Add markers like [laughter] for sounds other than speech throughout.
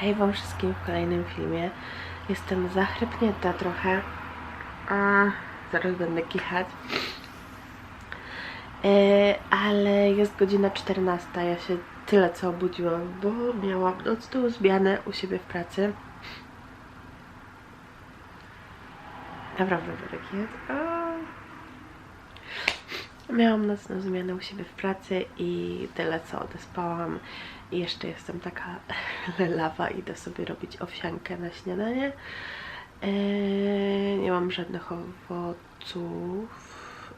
Hej wam wszystkim w kolejnym filmie. Jestem zachrypnięta trochę. A, zaraz będę kichać. E, ale jest godzina 14. Ja się tyle co obudziłam, bo miałam nocną zmianę u siebie w pracy. Naprawdę tak jest. Miałam nocną zmianę u siebie w pracy i tyle co odespałam. Jeszcze jestem taka [laughs] lelawa, idę sobie robić owsiankę na śniadanie. Eee, nie mam żadnych owoców,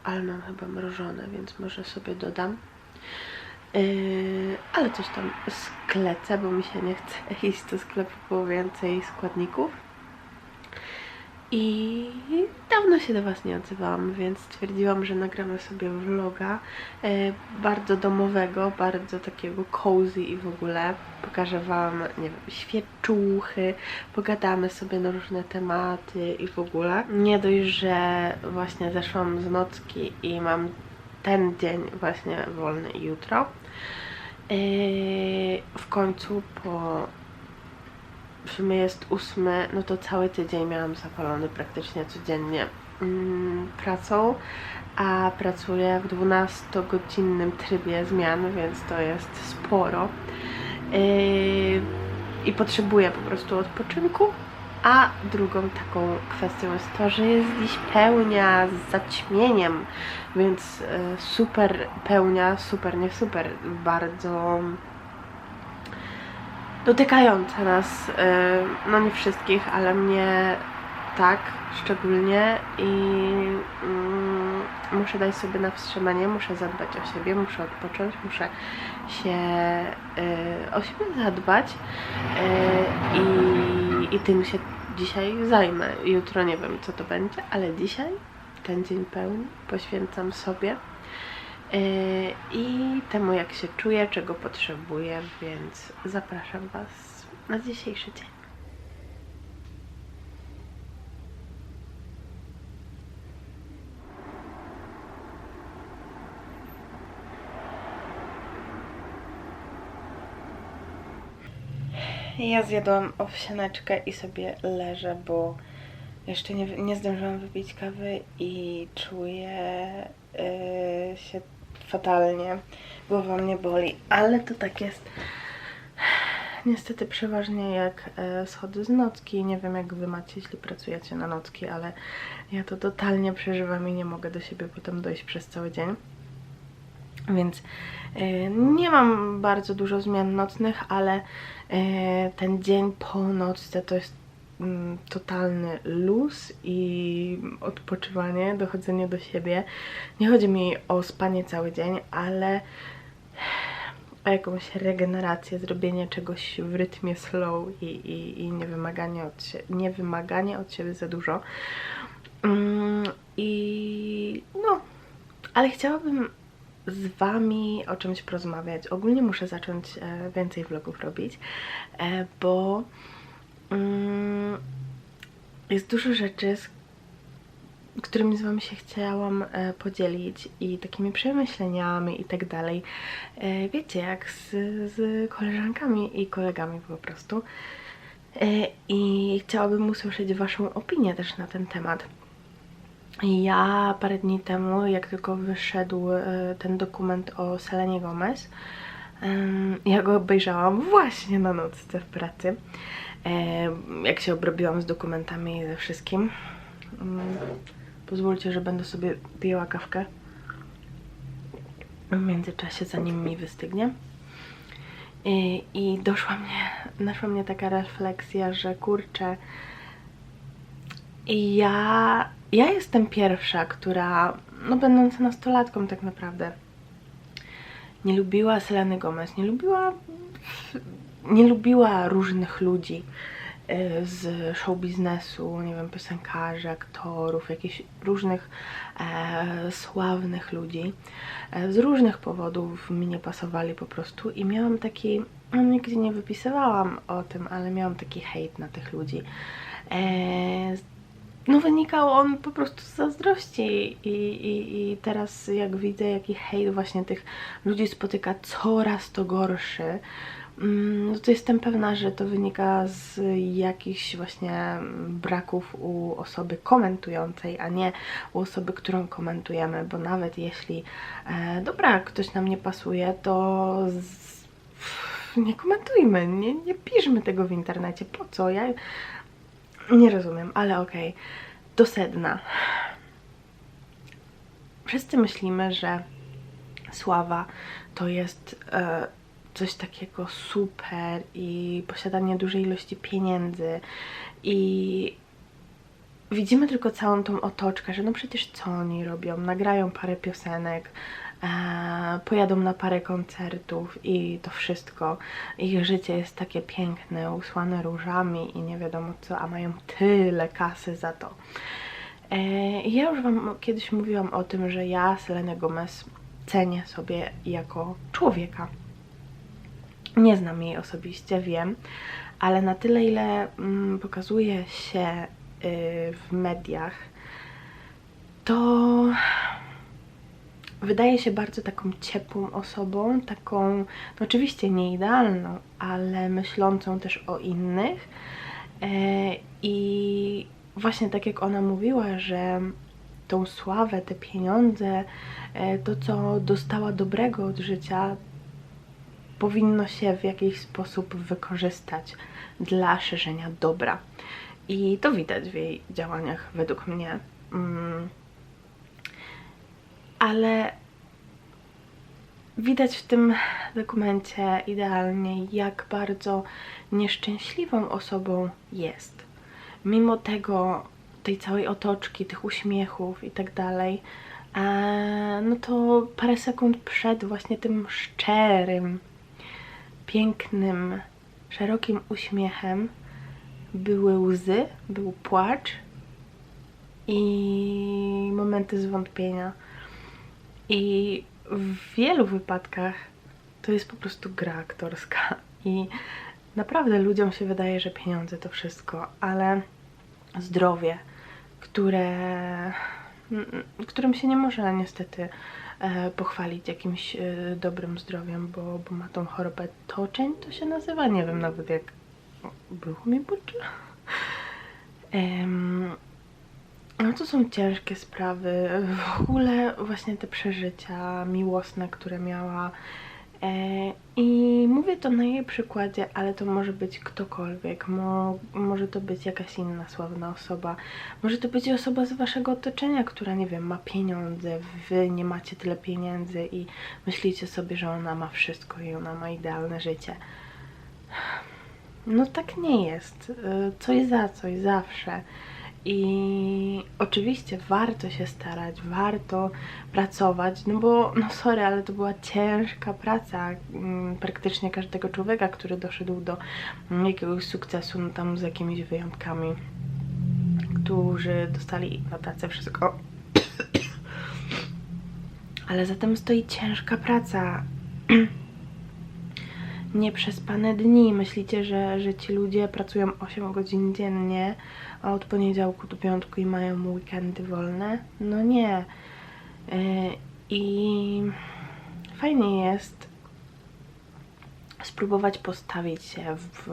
ale mam chyba mrożone, więc może sobie dodam. Eee, ale coś tam sklecę, bo mi się nie chce [laughs] iść do sklepu po więcej składników. I dawno się do Was nie odzywałam, więc stwierdziłam, że nagramy sobie vloga e, bardzo domowego, bardzo takiego cozy i w ogóle. Pokażę Wam, nie wiem, świeczuchy, pogadamy sobie na różne tematy i w ogóle. Nie dość, że właśnie zeszłam z nocki i mam ten dzień właśnie wolny jutro. E, w końcu po w sumie jest ósmy, no to cały tydzień miałam zapalony praktycznie codziennie mm, pracą, a pracuję w 12-godzinnym trybie zmian, więc to jest sporo. Yy, I potrzebuję po prostu odpoczynku. A drugą taką kwestią jest to, że jest dziś pełnia z zaćmieniem, więc yy, super pełnia, super, nie super, bardzo dotykające nas, y, no nie wszystkich, ale mnie tak szczególnie i mm, muszę dać sobie na wstrzymanie, muszę zadbać o siebie, muszę odpocząć, muszę się y, o siebie zadbać y, i, i tym się dzisiaj zajmę. Jutro nie wiem co to będzie, ale dzisiaj ten dzień pełny poświęcam sobie i temu jak się czuję, czego potrzebuję, więc zapraszam Was na dzisiejszy dzień. Ja zjadłam owsianeczkę i sobie leżę, bo jeszcze nie, nie zdążyłam wypić kawy i czuję yy, się fatalnie. Głowa mnie boli, ale to tak jest. Niestety przeważnie jak e, schody z nocki, nie wiem jak wy macie, jeśli pracujecie na nocki, ale ja to totalnie przeżywam i nie mogę do siebie potem dojść przez cały dzień. Więc e, nie mam bardzo dużo zmian nocnych, ale e, ten dzień po nocce to jest totalny luz i odpoczywanie, dochodzenie do siebie. Nie chodzi mi o spanie cały dzień, ale o jakąś regenerację, zrobienie czegoś w rytmie slow i, i, i niewymaganie, od niewymaganie od siebie za dużo. Mm, I no, ale chciałabym z Wami o czymś porozmawiać. Ogólnie muszę zacząć e, więcej vlogów robić, e, bo Mm, jest dużo rzeczy, z którymi z Wami się chciałam e, podzielić i takimi przemyśleniami i tak dalej. E, wiecie, jak z, z koleżankami i kolegami po prostu. E, I chciałabym usłyszeć Waszą opinię też na ten temat. Ja parę dni temu, jak tylko wyszedł ten dokument o Selenie Gomez, ja go obejrzałam właśnie na nocce w pracy jak się obrobiłam z dokumentami i ze wszystkim. Mm, pozwólcie, że będę sobie piła kawkę w międzyczasie, zanim mi wystygnie. I, i doszła mnie, naszła mnie taka refleksja, że kurczę, ja, ja jestem pierwsza, która, no będąc nastolatką tak naprawdę, nie lubiła Seleny Gomez, nie lubiła nie lubiła różnych ludzi e, z show biznesu, nie wiem, piosenkarzy, aktorów, jakichś różnych e, sławnych ludzi. E, z różnych powodów mi nie pasowali po prostu i miałam taki, no nigdzie nie wypisywałam o tym, ale miałam taki hejt na tych ludzi. E, no wynikał on po prostu z zazdrości I, i, i teraz jak widzę jaki hejt właśnie tych ludzi spotyka coraz to gorszy, Mm, no to jestem pewna, że to wynika z jakichś właśnie braków u osoby komentującej, a nie u osoby, którą komentujemy, bo nawet jeśli e, dobra, ktoś nam nie pasuje, to z, nie komentujmy, nie, nie piszmy tego w internecie. Po co? Ja nie rozumiem, ale okej. Okay. Do sedna. Wszyscy myślimy, że sława to jest e, coś takiego super i posiadanie dużej ilości pieniędzy i widzimy tylko całą tą otoczkę, że no przecież co oni robią? Nagrają parę piosenek, pojadą na parę koncertów i to wszystko. Ich życie jest takie piękne, usłane różami i nie wiadomo co, a mają tyle kasy za to. E, ja już Wam kiedyś mówiłam o tym, że ja Selenę Gomez cenię sobie jako człowieka. Nie znam jej osobiście, wiem, ale na tyle, ile mm, pokazuje się y, w mediach, to wydaje się bardzo taką ciepłą osobą, taką no oczywiście nie idealną, ale myślącą też o innych. E, I właśnie tak jak ona mówiła, że tą sławę, te pieniądze, e, to co dostała dobrego od życia, powinno się w jakiś sposób wykorzystać dla szerzenia dobra. I to widać w jej działaniach, według mnie. Mm. Ale widać w tym dokumencie idealnie, jak bardzo nieszczęśliwą osobą jest. Mimo tego, tej całej otoczki, tych uśmiechów i tak dalej, no to parę sekund przed właśnie tym szczerym, pięknym, szerokim uśmiechem były łzy, był płacz i momenty zwątpienia. I w wielu wypadkach to jest po prostu gra aktorska. I naprawdę ludziom się wydaje, że pieniądze to wszystko, ale zdrowie, które, którym się nie może niestety E, pochwalić jakimś e, dobrym zdrowiem, bo, bo ma tą chorobę toczeń, to się nazywa, nie wiem nawet jak było mi burczy. No to są ciężkie sprawy, w ogóle właśnie te przeżycia miłosne, które miała, E, I mówię to na jej przykładzie, ale to może być ktokolwiek, Mo, może to być jakaś inna sławna osoba, może to być osoba z waszego otoczenia, która, nie wiem, ma pieniądze, wy nie macie tyle pieniędzy i myślicie sobie, że ona ma wszystko i ona ma idealne życie. No tak nie jest. E, coś za coś, zawsze. I oczywiście warto się starać, warto pracować, no bo, no sorry, ale to była ciężka praca mm, praktycznie każdego człowieka, który doszedł do jakiegoś sukcesu, no tam z jakimiś wyjątkami, którzy dostali na tacę wszystko. [coughs] Ale za tym stoi ciężka praca. Nieprzespane dni. Myślicie, że, że ci ludzie pracują 8 godzin dziennie, a od poniedziałku do piątku i mają weekendy wolne? No nie. E, I fajnie jest spróbować postawić się w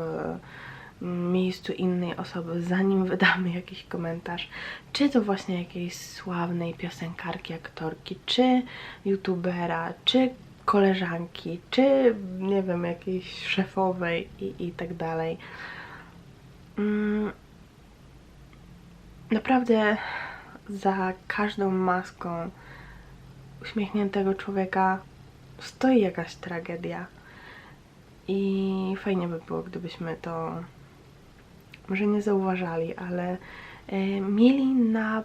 miejscu innej osoby, zanim wydamy jakiś komentarz, czy to właśnie jakiejś sławnej piosenkarki, aktorki, czy youtubera, czy koleżanki, czy nie wiem, jakiejś szefowej i, i tak dalej. Mm, naprawdę za każdą maską uśmiechniętego człowieka stoi jakaś tragedia. I fajnie by było, gdybyśmy to może nie zauważali, ale y, mieli na,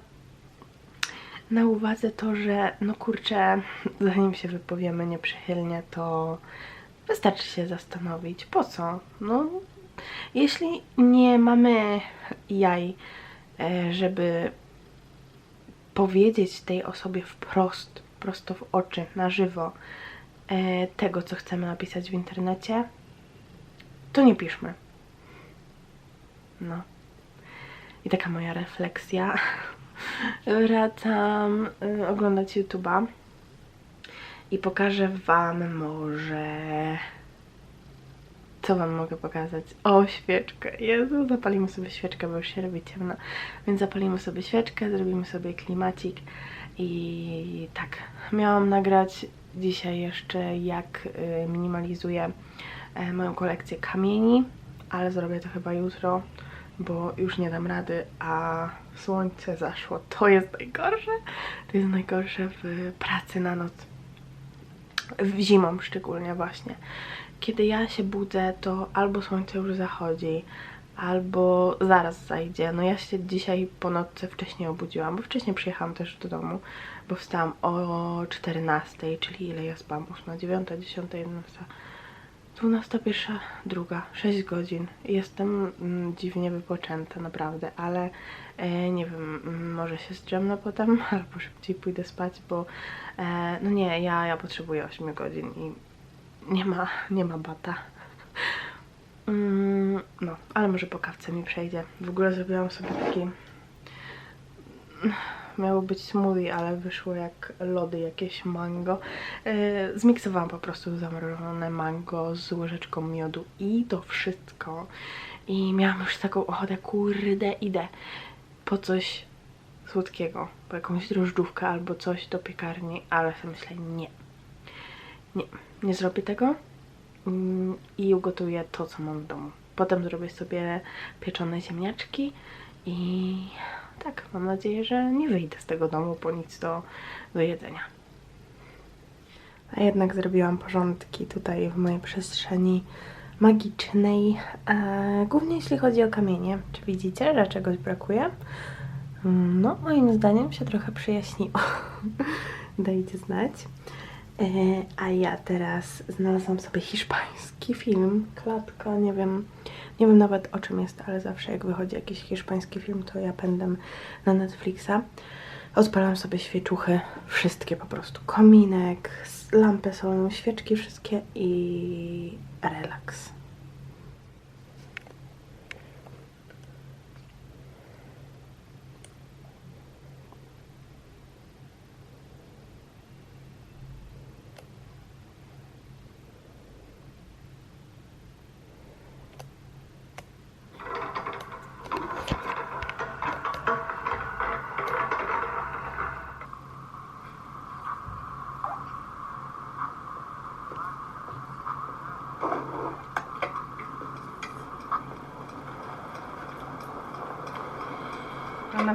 na uwadze to, że no kurczę, [laughs] zanim się wypowiemy nieprzychylnie, to wystarczy się zastanowić, po co? No, jeśli nie mamy jaj E, żeby powiedzieć tej osobie wprost, prosto w oczy, na żywo e, tego, co chcemy napisać w internecie, to nie piszmy. No. I taka moja refleksja. [laughs] Wracam y, oglądać YouTube'a i pokażę Wam może co wam mogę pokazać? O, świeczkę. Jezu, zapalimy sobie świeczkę, bo już się robi ciemno. Więc zapalimy sobie świeczkę, zrobimy sobie klimacik. I tak, miałam nagrać dzisiaj jeszcze jak y, minimalizuję e, moją kolekcję kamieni, ale zrobię to chyba jutro, bo już nie dam rady, a słońce zaszło. To jest najgorsze. To jest najgorsze w pracy na noc. W zimą szczególnie właśnie. Kiedy ja się budzę, to albo słońce już zachodzi, albo zaraz zajdzie. No ja się dzisiaj po nocce wcześniej obudziłam, bo wcześniej przyjechałam też do domu, bo wstałam o 14, czyli ile ja spałam? 8, 9, 10, 11, 12, pierwsza, druga, 6 godzin. Jestem mm, dziwnie wypoczęta, naprawdę, ale e, nie wiem, mm, może się zdrzemnę potem, [laughs] albo szybciej pójdę spać, bo e, no nie, ja, ja potrzebuję 8 godzin i nie ma, nie ma bata. Mm, no, ale może po kawce mi przejdzie. W ogóle zrobiłam sobie taki... Miało być smoothie, ale wyszło jak lody, jakieś mango. Yy, zmiksowałam po prostu zamrożone mango z łyżeczką miodu i to wszystko. I miałam już taką ochotę, kurde, idę po coś słodkiego, po jakąś drożdżówkę albo coś do piekarni, ale sobie myślę, nie. Nie, nie zrobię tego mm, i ugotuję to, co mam w domu. Potem zrobię sobie pieczone ziemniaczki i tak, mam nadzieję, że nie wyjdę z tego domu po nic do, do jedzenia. A jednak zrobiłam porządki tutaj w mojej przestrzeni magicznej, e, głównie jeśli chodzi o kamienie. Czy widzicie, że czegoś brakuje? Mm, No, moim zdaniem się trochę przyjaśniło. [laughs] Dajcie znać. E, a ja teraz znalazłam sobie hiszpański film, klatka, nie wiem, nie wiem nawet o czym jest, ale zawsze jak wychodzi jakiś hiszpański film, to ja pędzę na Netflixa. Odpalam sobie świeczuchy, wszystkie po prostu, kominek, s- lampy solną, świeczki wszystkie i relaks.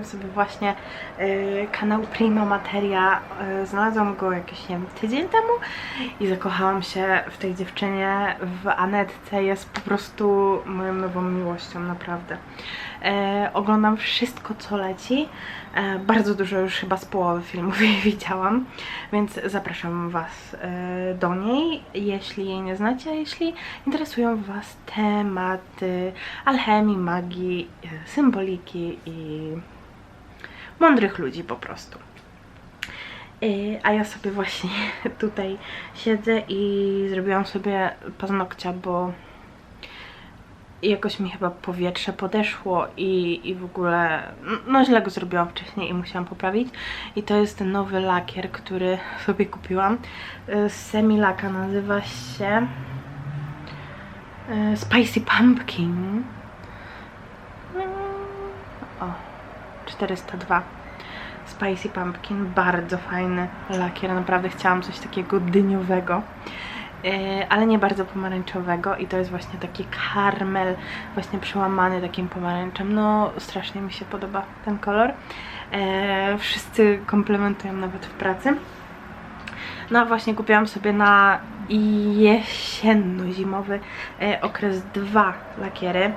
Sobie właśnie y, kanał Prima Materia. Y, znalazłam go jakiś, nie wiem, tydzień temu i zakochałam się w tej dziewczynie, w Anetce. Jest po prostu moją nową miłością, naprawdę. E, oglądam wszystko, co leci. E, bardzo dużo już chyba z połowy filmów jej [laughs] widziałam, więc zapraszam Was e, do niej, jeśli jej nie znacie, jeśli interesują Was tematy alchemii, magii, e, symboliki i mądrych ludzi po prostu. Y, A ja sobie właśnie [laughs] tutaj siedzę i zrobiłam sobie paznokcia, bo jakoś mi chyba powietrze podeszło i, i w ogóle no źle go zrobiłam wcześniej i musiałam poprawić. I to jest ten nowy lakier, który [laughs] sobie kupiłam. Y, z Semilaka nazywa się y, Spicy Pumpkin Mm, o 402 Spicy Pumpkin, bardzo fajny lakier, naprawdę chciałam coś takiego dyniowego, e, ale nie bardzo pomarańczowego i to jest właśnie taki karmel, właśnie przełamany takim pomarańczem, no strasznie mi się podoba ten kolor, e, wszyscy komplementują nawet w pracy. No właśnie kupiłam sobie na jesienno-zimowy e, okres dwa lakiery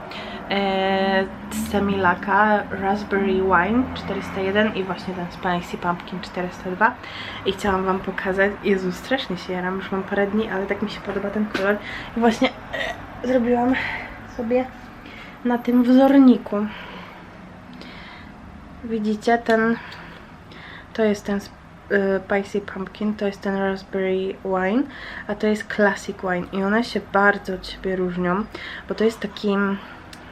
e, z Semilaka Raspberry Wine 401 i właśnie ten Spicy Pumpkin 402 i chciałam wam pokazać, Jezu strasznie się jaram, już mam parę dni, ale tak mi się podoba ten kolor. I właśnie e, zrobiłam sobie na tym wzorniku. Widzicie ten to jest ten Spicy Pumpkin, to jest ten Raspberry Wine, a to jest Classic Wine i one się bardzo od siebie różnią, bo to jest taki,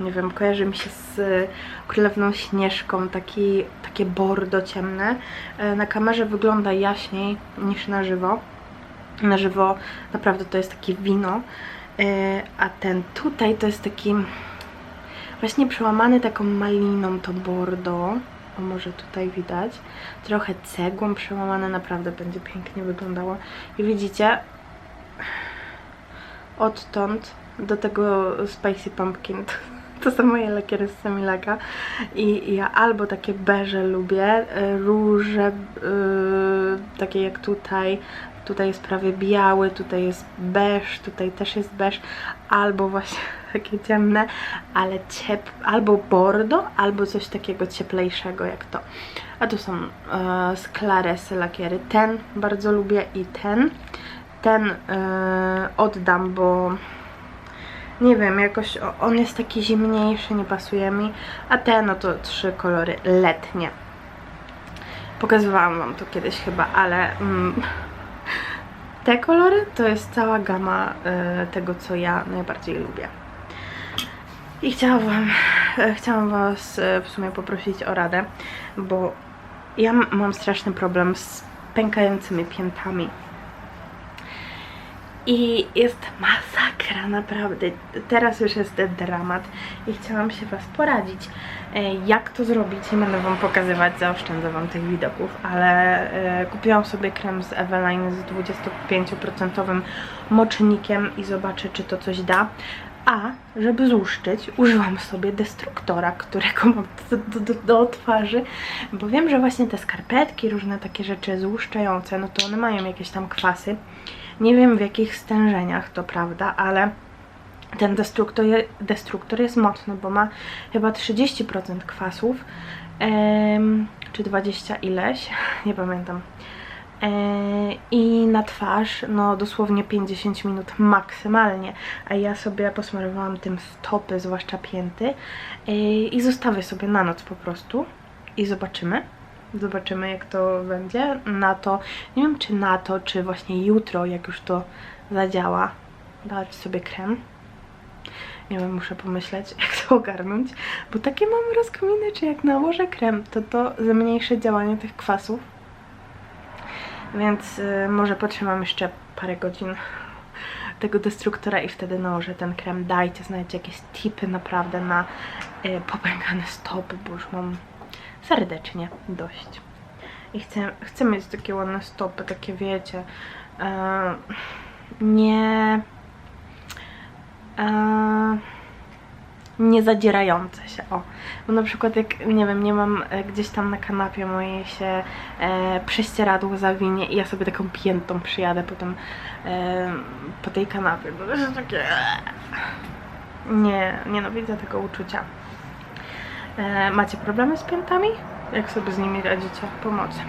nie wiem, kojarzy mi się z y, Królewną Śnieżką, taki, takie bordo ciemne. E, Na kamerze wygląda jaśniej niż na żywo. Na żywo naprawdę to jest takie wino E, a ten tutaj to jest taki właśnie przełamany taką maliną to bordo. O, może tutaj widać. Trochę cegłą przełamane, naprawdę będzie pięknie wyglądało. I widzicie, odtąd do tego Spicy Pumpkin [laughs] to, są moje lakiery z Samilaga i ja albo takie beże lubię, y, róże yy, takie jak tutaj tutaj jest prawie biały, tutaj jest beż, tutaj też jest beż albo właśnie [laughs] takie ciemne, ale ciep albo bordo, albo coś takiego cieplejszego jak to. A tu są e, z Claresy lakiery ten bardzo lubię i ten. Ten e, oddam, bo nie wiem, jakoś on jest taki zimniejszy, nie pasuje mi, a te no to trzy kolory letnie. Pokazywałam wam to kiedyś chyba, ale mm, te kolory to jest cała gama e, tego, co ja najbardziej lubię. I chciałam wam, e, chciałam was e, w sumie poprosić o radę, bo ja mam straszny problem z pękającymi piętami. I jest masakra, naprawdę. Teraz już jest dramat i chciałam się Was poradzić, e, jak to zrobić. Nie będę Wam pokazywać, zaoszczędzę Wam tych widoków, ale e, kupiłam sobie krem z Eveline z 25% mocznikiem i zobaczę, czy to coś da. A, żeby złuszczyć, użyłam sobie destruktora, którego mam do, do, do, twarzy, bo wiem, że właśnie te skarpetki, różne takie rzeczy złuszczające, no to one mają jakieś tam kwasy. Nie wiem w jakich stężeniach to prawda, ale ten destruktor, destruktor jest mocny, bo ma chyba 30% kwasów, em, czy 20 ileś, [laughs] nie pamiętam. E, I na twarz, no dosłownie 50 minut maksymalnie, a ja sobie posmarowałam tym stopy, zwłaszcza pięty e, i zostawię sobie na noc po prostu i zobaczymy. Zobaczymy jak to będzie. Na to, nie wiem czy na to, czy właśnie jutro, jak już to zadziała, dać sobie krem. Nie wiem, muszę pomyśleć, [laughs] jak to ogarnąć, bo takie mam rozkminy, czy jak nałożę krem, to to zmniejszy działanie tych kwasów. Więc y, może potrzymam jeszcze parę godzin [laughs] tego destruktora i wtedy nałożę ten krem. Dajcie znać jakieś tipy naprawdę na y, popękane stopy, bo już mam serdecznie dość. I chcę, chcę mieć takie ładne stopy, takie wiecie, e, nie e, nie zadzierające się, o. Bo na przykład jak, nie wiem, nie mam e, gdzieś tam na kanapie mojej się e, prześcieradło zawinie i ja sobie taką piętą przyjadę potem e, po tej kanapie, bo to jest takie... Nie, nienawidzę tego uczucia. E, macie problemy z piętami? Jak sobie z nimi radzicie? Pomocy.